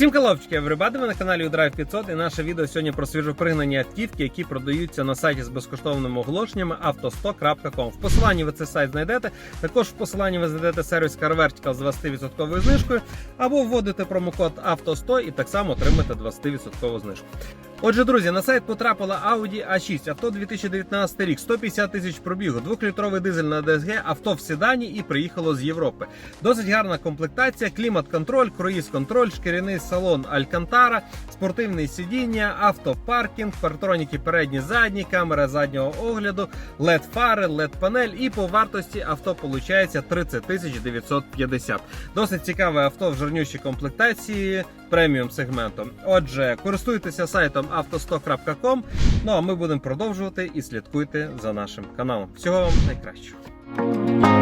Всім хлопчики, everybody, ви на каналі Drive 500 і наше відео сьогодні про свіжопригнані автівки, які продаються на сайті з безкоштовними оголошеннями авто100.com. В посиланні ви цей сайт знайдете. Також в посиланні ви знайдете сервіс CarVertical з 20% знижкою, або вводите промокод авто100 і так само отримаєте 20% знижку. Отже, друзі, на сайт потрапила Audi A6, авто 2019 рік, 150 тисяч пробігу, двохлітровий дизель на DSG, авто в седані і приїхало з Європи. Досить гарна комплектація, клімат-контроль, круїз-контроль, шкіряний салон Алькантара, спортивне сидіння, автопаркінг, партроніки передні, задні, камера заднього огляду, led фари, led панель і по вартості авто получається 30 тисяч 950. Досить цікаве авто в жирнющій комплектації преміум сегментом. Отже, користуйтеся сайтом авто100.com. Ну а ми будемо продовжувати і слідкуйте за нашим каналом. Всього вам найкращого.